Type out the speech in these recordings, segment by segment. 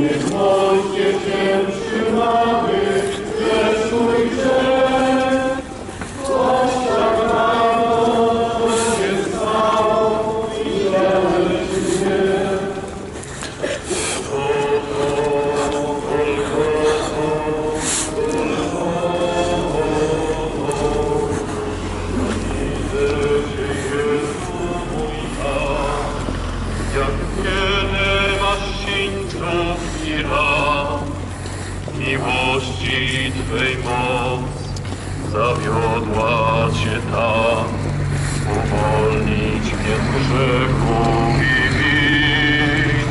with one. Miłości Twej moc zawiodła Cię tam, uwolnić mnie z grzechu i win.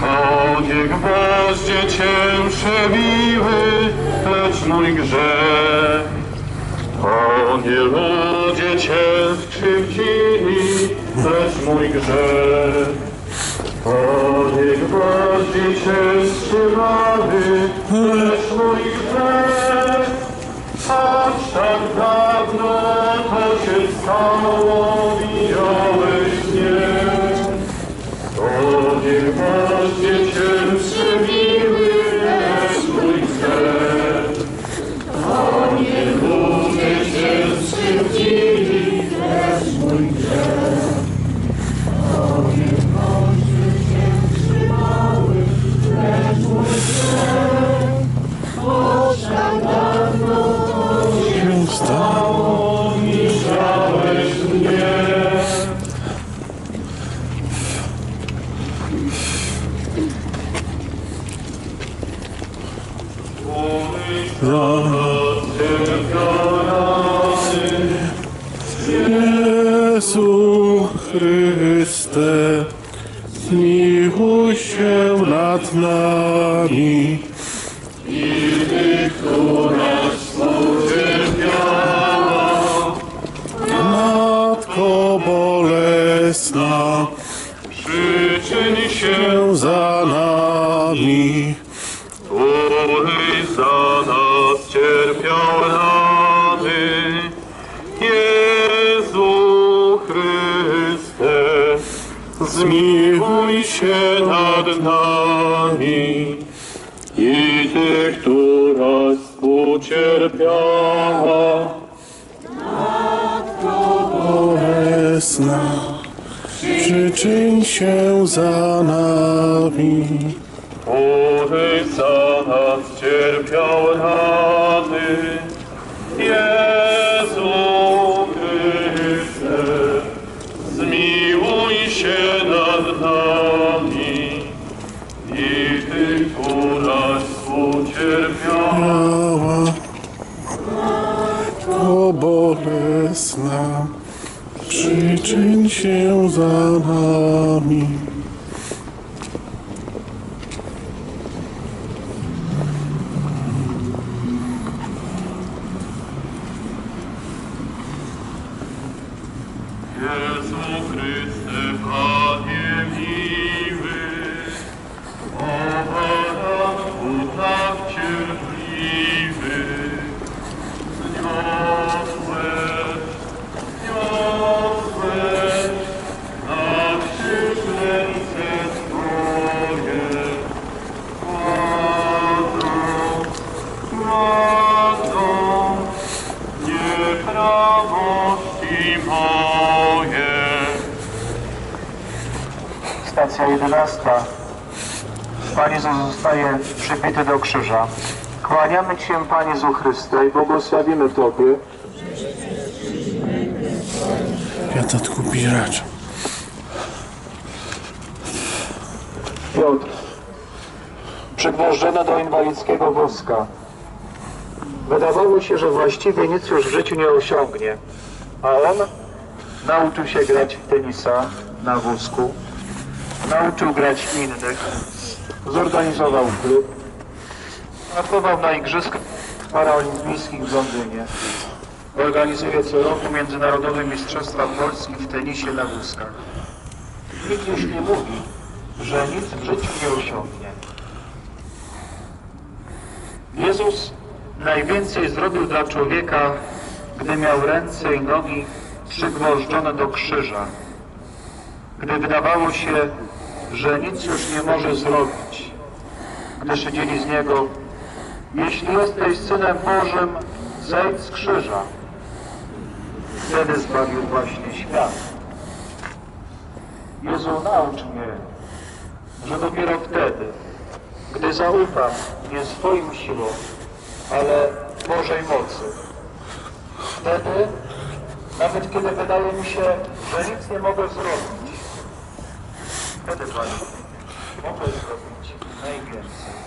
Choć gwoździe Cię biły, lecz mój grzech o nie ludzie Cię skrzywdzili, lecz mój grzech. O nie gwoździe Cię strzymali, lecz mój grzech. Aż tak dawno to się stało, Jezu Chryste, zmiłuj się nad nami. Matko się nad nami i Ty, która współcierpiała. Bolesna, przyczyń się za nami. który za nas cierpiał rany. Bolesna, przyczyń się za nami. Nieprawości moje. Stacja 11. Pan Jezus zostaje przybity do krzyża. Kłaniamy Ci się, Panie Jezu Chryste, i błogosławimy Tobie, Piatatku bieracz. Piotr, przygwożdżony do inwalidzkiego wózka. Wydawało się, że właściwie nic już w życiu nie osiągnie, a on nauczył się grać w tenisa na wózku, nauczył grać innych, zorganizował klub, pracował na igrzyskach paraolimpijskich w Londynie. Organizuje co roku Międzynarodowe Mistrzostwa Polski w tenisie na wózkach. Nikt już nie mówi, że nic w życiu nie osiągnie. Jezus najwięcej zrobił dla człowieka, gdy miał ręce i nogi przygwożdżone do krzyża. Gdy wydawało się, że nic już nie może zrobić. gdy szydzili z niego, jeśli jesteś Synem Bożym, zejdź z krzyża. Wtedy zbawił właśnie świat. Jezu, naucz mnie, że dopiero wtedy, gdy zaufam nie swoim siłom, ale Bożej mocy, wtedy, nawet kiedy wydaje mi się, że nic nie mogę zrobić, wtedy Panie, mogę zrobić najwięcej.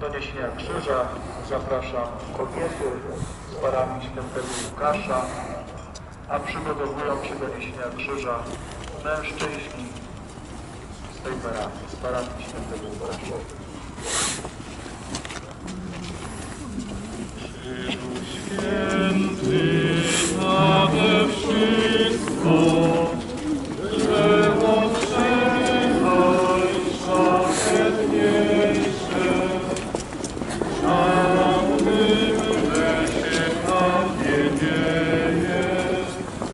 Do niesienia krzyża zapraszam kobiety z parami świętego Łukasza, a przygotowują się do niesienia krzyża mężczyźni tej parafii, z parafii świętego Łukasza.